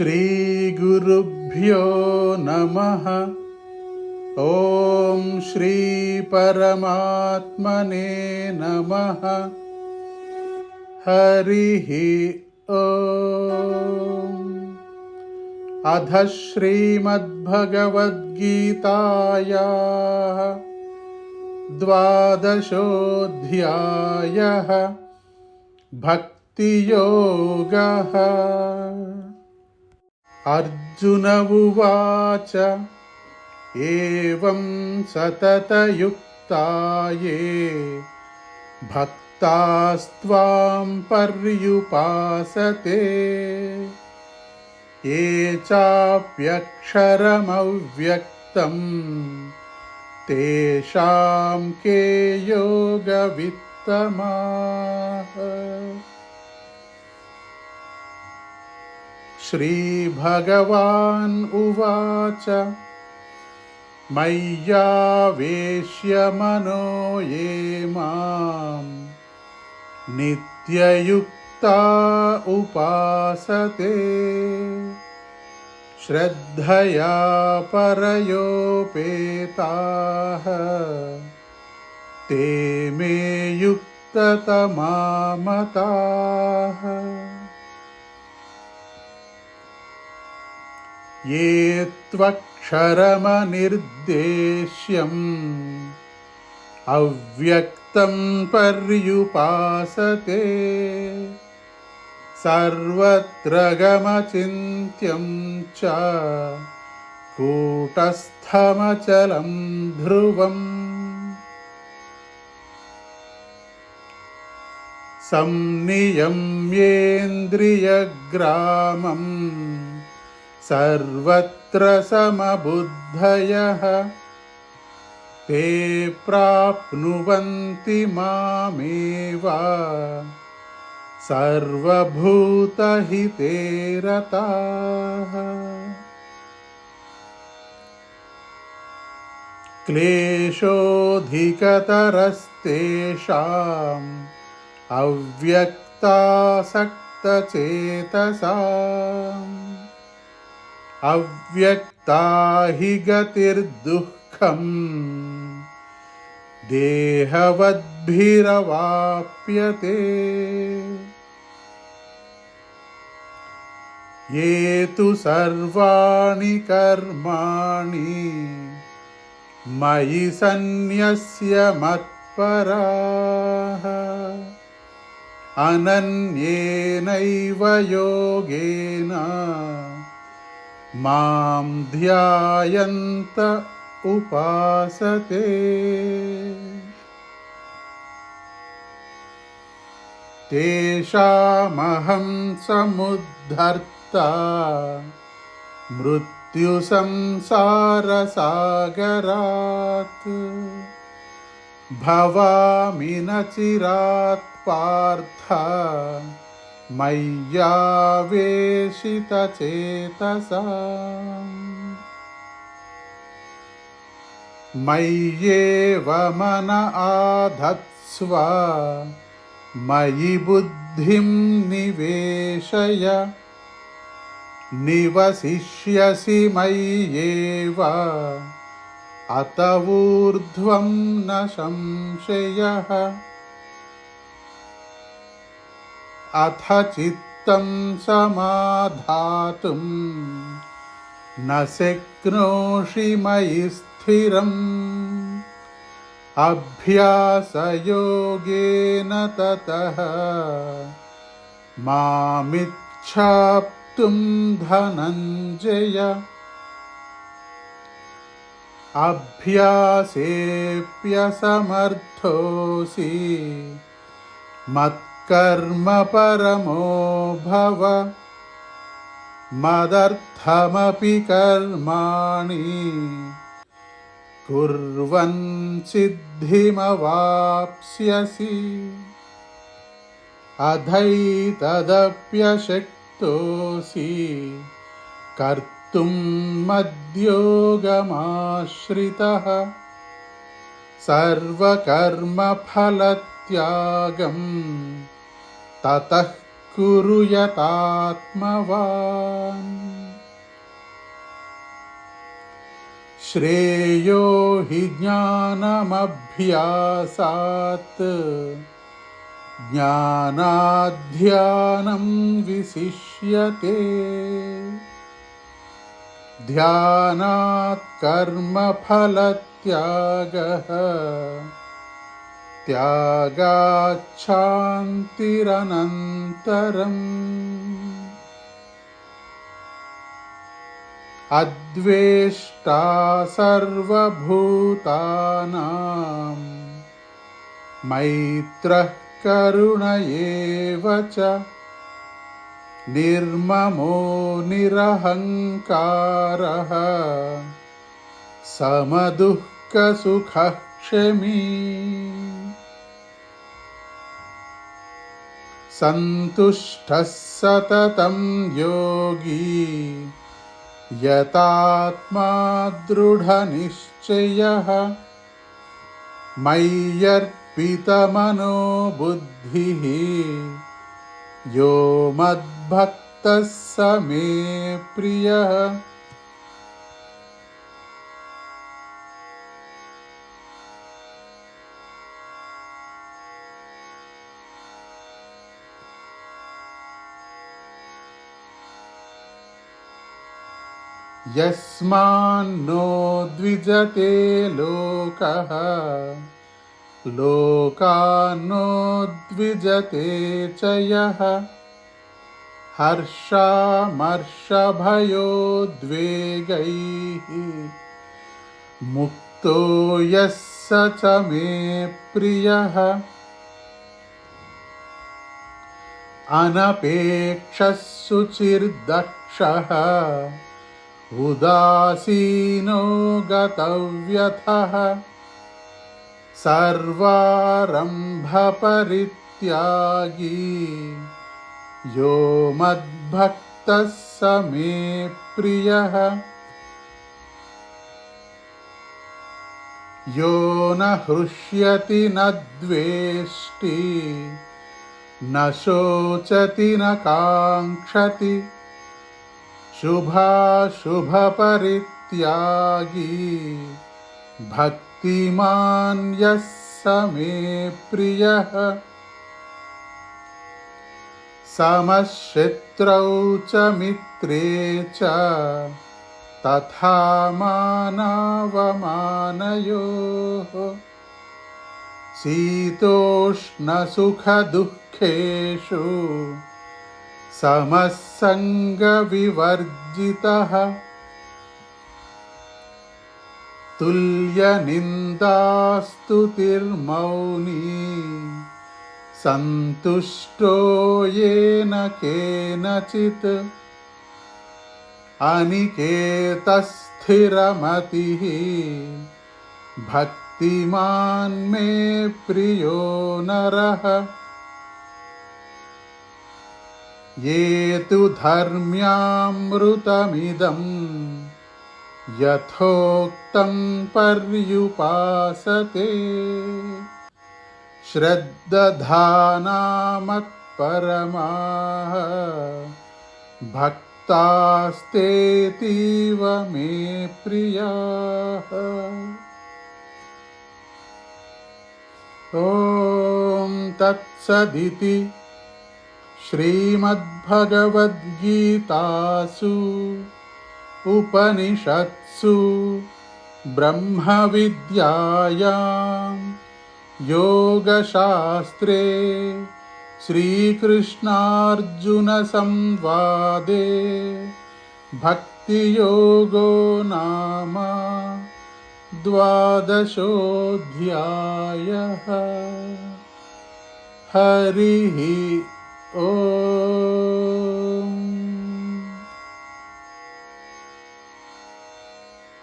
श्रीगुरुभ्यो नमः। ॐ श्रीपरमात्मने नमः। हरिः अध श्रीमद्भगवद्गीतायाः द्वादशोऽध्यायः। भक्तियोगः। अर्जुन उवाच एवं सततयुक्ता ये भक्तास्त्वां पर्युपासते। ये चाप्यक्षरमव्यक्तम् तेषां के योगवित्तमाः श्रीभगवान् उवाच मय्यावेश्य मनो ये मां नित्ययुक्ता उपासते। श्रद्धया परयोपेताः ते मे युक्ततमामताः ये त्वक्षरमनिर्देश्यम् अव्यक्तं पर्युपासते। सर्वत्र गमचिन्त्यं च कूटस्थमचलं ध्रुवम्। संनियम्येन्द्रियग्रामम् सर्वत्र समबुद्धयः। ते प्राप्नुवन्ति मामेव। सर्वभूतहिते रताः क्लेशोऽधिकतरस्तेषाम् अव्यक्तासक्तचेतसाम् अव्यक्ता हि गतिर्दुःखम्। देहवद्भिरवाप्यते। ये तु सर्वाणि कर्माणि मयि सन्न्यस्य मत्पराः। अनन्येनैव योगेन मां ध्यायन्त उपासते। तेषामहं समुद्धर्ता मृत्युसंसारसागरात् भवामि न चिरात् पार्थ मय्यावेशितचेतसा मय्येव मन आधत्स्व मयि बुद्धिं निवेशय निवसिष्यसि मय्येव अत ऊर्ध्वं न संशयः अथ चित्तं समाधातुं। न शक्नोषि मयि स्थिरम्। अभ्यासयोगेन ततः मामिच्छाप्तुं धनञ्जय। अभ्यासेऽप्यसमर्थोऽसि। मत् कर्म परमो भव। मदर्थमपि कर्माणि कुर्वन् सिद्धिमवाप्स्यसि। अधैतदप्यशक्तोऽसि। कर्तुं मद्योगमाश्रितः। सर्वकर्मफलत्यागम् ततः कुरु यतात्मवान्। श्रेयो हि ज्ञानमभ्यासात्। ज्ञानाध्यानं विशिष्यते। ध्यानात् कर्मफलत्यागः त्यागाच्छान्तिरनन्तरम्। अद्वेष्टा सर्वभूतानां मैत्रः करुण एव च। निर्ममो निरहङ्कारः। समदुःखसुखः क्षमी सन्तुष्टः सततं योगी। यतात्मा दृढनिश्चयः। मय्यर्पितमनो बुद्धिः यो मद्भक्तः स मे प्रियः। यस्मान्नो द्विजते लोकः। लोकान्नो द्विजते च यः। हर्षामर्षभयोद्वेगैः मुक्तो यः स च मे प्रियः। अनपेक्षः शुचिर्दक्षः उदासीनो गतव्यथः। सर्वारम्भपरित्यागी। यो मद्भक्तः स मे प्रियः। यो न हृष्यति न द्वेष्टि। न शोचति न काङ्क्षति शुभाशुभपरित्यागी भक्तिमान् यः स मे प्रियः। समशत्रौ च मित्रे च। तथा मानावमानयोः। शीतोष्णसुखदुःखेषु समस्सङ्गविवर्जितः तुल्यनिन्दास्तुतिर्मौनी सन्तुष्टो येन केनचित् अनिकेतस्थिरमतिः भक्तिमान् मे प्रियो नरः ये तु धर्म्यामृतमिदं यथोक्तं पर्युपासते। श्रद्दधानामत्परमाः भक्तास्तेतीव मे प्रियाः। ॐ तत्सदिति श्रीमद्भगवद्गीतासु उपनिषत्सु ब्रह्मविद्यायां योगशास्त्रे श्रीकृष्णार्जुनसंवादे भक्तियोगो नाम द्वादशोऽध्यायः। हरिः Oh.